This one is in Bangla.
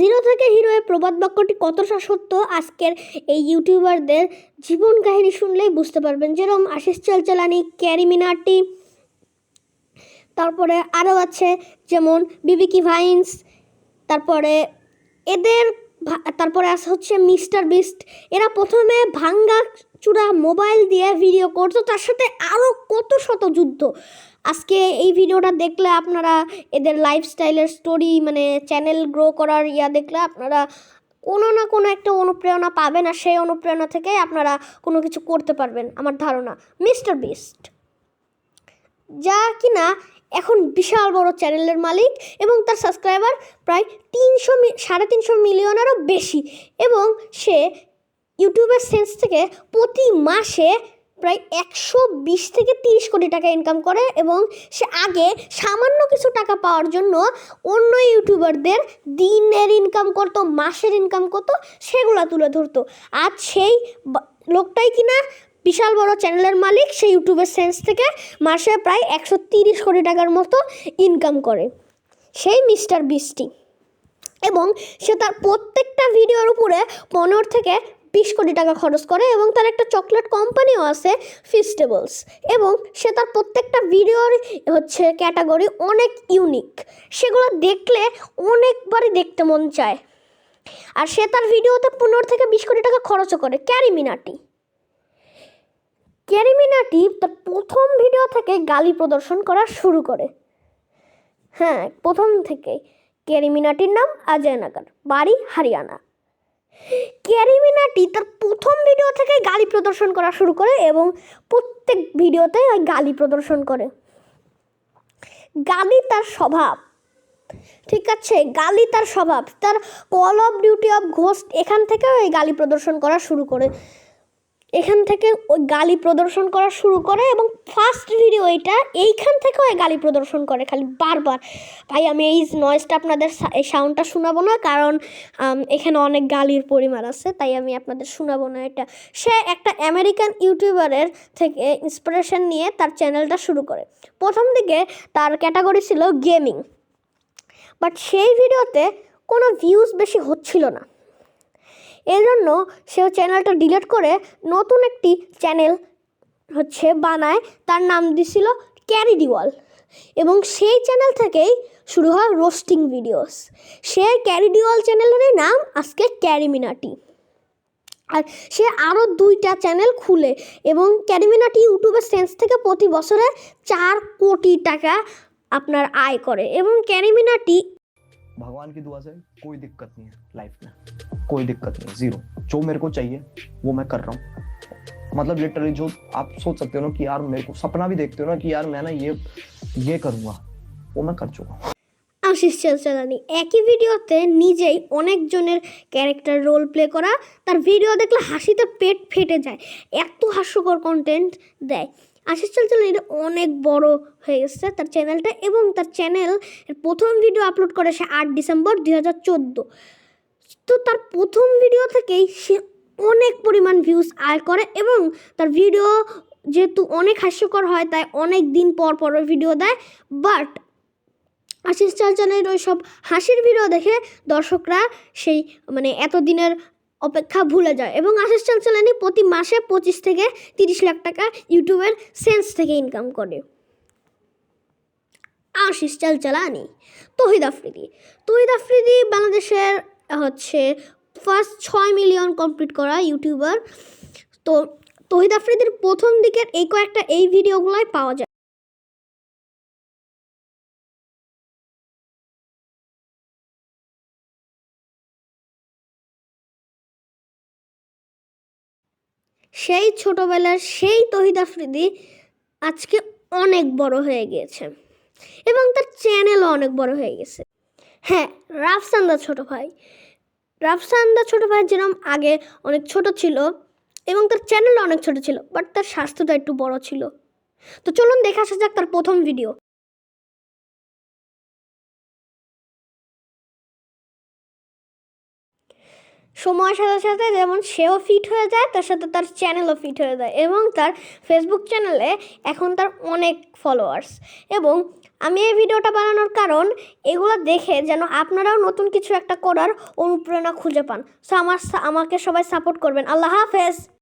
জিরো থেকে হিরোয়ের প্রবাদ বাক্যটি কতটা সত্য আজকের এই ইউটিউবারদের জীবন কাহিনী শুনলেই বুঝতে পারবেন। যেরকম আশিস চালচালানি, ক্যারি মিনাটি তারপরে আরও আছে যেমন বিবিকি ভাইন্স, তারপরে এদের তারপরে আছে হচ্ছে মিস্টার বিস্ট। এরা প্রথমে ভাঙ্গা চূড়া মোবাইল দিয়ে ভিডিও করতো, তার সাথে আরও কত শত যুদ্ধ। আজকে এই ভিডিওটা দেখলে আপনারা এদের লাইফস্টাইলের স্টোরি মানে চ্যানেল গ্রো করার ইয়া দেখলে আপনারা কোনো না কোনো একটা অনুপ্রেরণা পাবেন আর সেই অনুপ্রেরণা থেকে আপনারা কোনো কিছু করতে পারবেন, আমার ধারণা। মিস্টার বিস্ট, যা কিনা এখন বিশাল বড় চ্যানেলের মালিক এবং তার সাবস্ক্রাইবার প্রায় তিনশো সাড়ে তিনশো মিলিয়নেরও বেশি এবং সে ইউটিউবের সেন্স থেকে প্রতি মাসে প্রায় একশো বিশ থেকে তিরিশ কোটি টাকা ইনকাম করে এবং সে আগে সামান্য কিছু টাকা পাওয়ার জন্য অন্য ইউটিউবারদের দিনের ইনকাম করতো, মাসের ইনকাম করতো, সেগুলো তুলে ধরতো। আজ সেই লোকটাই কিনা বিশাল বড় চ্যানেলের মালিক সে ইউটিউবের সেন্স থেকে মাসে প্রায় একশো তিরিশ কোটি টাকার মতো ইনকাম করে। সেই মিস্টার বিস্টি। এবং সে তার প্রত্যেকটা ভিডিওর উপরে পনেরো থেকে বিশ কোটি টাকা খরচ করে এবং তার একটা চকলেট কোম্পানিও আছে ফিস্টেবলস এবং সে তার প্রত্যেকটা ভিডিওর হচ্ছে ক্যাটাগরি অনেক ইউনিক সেগুলো দেখলে অনেকবারই দেখতে মন চায়। আর সে তার ভিডিওতে পনেরো থেকে বিশ কোটি টাকা খরচও করে, ক্যারিমিনাটি। ক্যারিমিনাটি তার প্রথম ভিডিও থেকে গালি প্রদর্শন করা শুরু করে। হ্যাঁ প্রথম থেকেই। ক্যারিমিনাটির নাম অজয় নাগার বাড়ি হরিয়ানা। ক্যারিমিনাটি তার প্রথম ভিডিও থেকে গালি প্রদর্শন করা শুরু করে এবং প্রত্যেক ভিডিওতে ওই গালি প্রদর্শন করে। গালি তার স্বভাব। ঠিক আছে? গালি তার স্বভাব। তার call of duty of ghost এখান থেকে ওই গালি প্রদর্শন করা শুরু করে। এখান থেকে ওই গালি প্রদর্শন করা শুরু করে এবং ফার্স্ট ভিডিও এটা, এইখান থেকে ওই গালি প্রদর্শন করে খালি বারবার। ভাই, আমি এই নয়েজটা আপনাদের এই সাউন্ডটা শোনাবো না কারণ এখানে অনেক গালির পরিমাণ আছে, তাই আমি আপনাদের শোনাবো না এটা। সে একটা আমেরিকান ইউটিউবারের থেকে ইন্সপিরেশন নিয়ে তার চ্যানেলটা শুরু করে। প্রথম দিকে তার ক্যাটাগরি ছিল গেমিং বাট সেই ভিডিওতে কোনো ভিউজ বেশি হচ্ছিল না। এই জন্য সে চ্যানেলটা ডিলিট করে নতুন একটি চ্যানেল হচ্ছে বানায়। তার নাম দিছিল ক্যারি ডিওয়াল এবং সেই চ্যানেল থেকেই শুরু হয় রোস্টিং ভিডিওস। সে ক্যারি ডিওয়াল চ্যানেলেরই নাম আজকে ক্যারিমিনাটি আর সে আরও দুইটা চ্যানেল খুলে এবং ক্যারিমিনাটি ইউটিউবের সেন্স থেকে প্রতি বছরে চার কোটি টাকা আপনার আয় করে। এবং ক্যারিমিনাটি भगवान की दुआ से कोई दिक्कत नहीं है लाइफ में कोई दिक्कत नहीं जीरो जो मेरे को चाहिए वो मैं कर रहा हूँ मतलब लिटरली जो आप सोच सकते हो ना कि यार मेरे को सपना भी देखते हो ना कि यार मैं ना ये ये करूंगा वो मैं कर चुका हूँ আশিস চালচালানি একই ভিডিওতে নিজেই অনেকজনের ক্যারেক্টার রোল প্লে করা তার ভিডিও দেখলে হাসিতে পেট ফেটে যায় এত হাস্যকর কন্টেন্ট দেয় আশিস চালচালানি অনেক বড় হয়ে গেছে তার চ্যানেলটা এবং তার চ্যানেল প্রথম ভিডিও আপলোড করে সে আট ডিসেম্বর দুই হাজার চোদ্দ। তো তার প্রথম ভিডিও থেকেই সে অনেক পরিমাণ ভিউজ আয় করে এবং তার ভিডিও যেহেতু অনেক হাস্যকর হয়, তাই অনেক দিন পর পর ভিডিও দেয়। বাট আশিস চালচালের ওই সব হাসির ভিডিও দেখে দর্শকরা সেই মানে এতদিনের অপেক্ষা ভুলে যায় এবং আশিস চালচালানি প্রতি মাসে পঁচিশ থেকে তিরিশ লাখ টাকা ইউটিউবের সেন্স থেকে ইনকাম করে। আশিস চালচালানি তহিদ আফ্রিদি। তহিদ আফ্রিদি বাংলাদেশের হচ্ছে ফার্স্ট ছয় মিলিয়ন কমপ্লিট করা ইউটিউবার। তো তহিদ আফ্রিদির প্রথম দিকের এই কয়েকটা এই ভিডিওগুলোই পাওয়া যায়। সেই ছোটবেলার সেই তহিদ আফ্রিদি আজকে অনেক বড় হয়ে গিয়েছে। এবং তার চ্যানেলও অনেক বড় হয়ে গেছে। হ্যাঁ রাফসান্দা ছোট ভাই। রাফসান্দা ছোট ভাই যেরকম আগে অনেক ছোট ছিল এবং তার চ্যানেলও অনেক ছোট ছিল বাট তার স্বাস্থ্যটা একটু বড় ছিল। তো চলুন দেখা আসা যাক তার প্রথম ভিডিও সময়ের সাথে সাথে যেমন সেও ফিট হয়ে যায়, তার সাথে তার চ্যানেলও ফিট হয়ে যায় এবং তার ফেসবুক চ্যানেলে এখন তার অনেক ফলোয়ার্স এবং আমি এই ভিডিওটা বানানোর কারণ এগুলো দেখে যেন আপনারাও নতুন কিছু একটা করার অনুপ্রেরণা খুঁজে পান। সো আমার, আমাকে সবাই সাপোর্ট করবেন। আল্লাহ হাফেজ!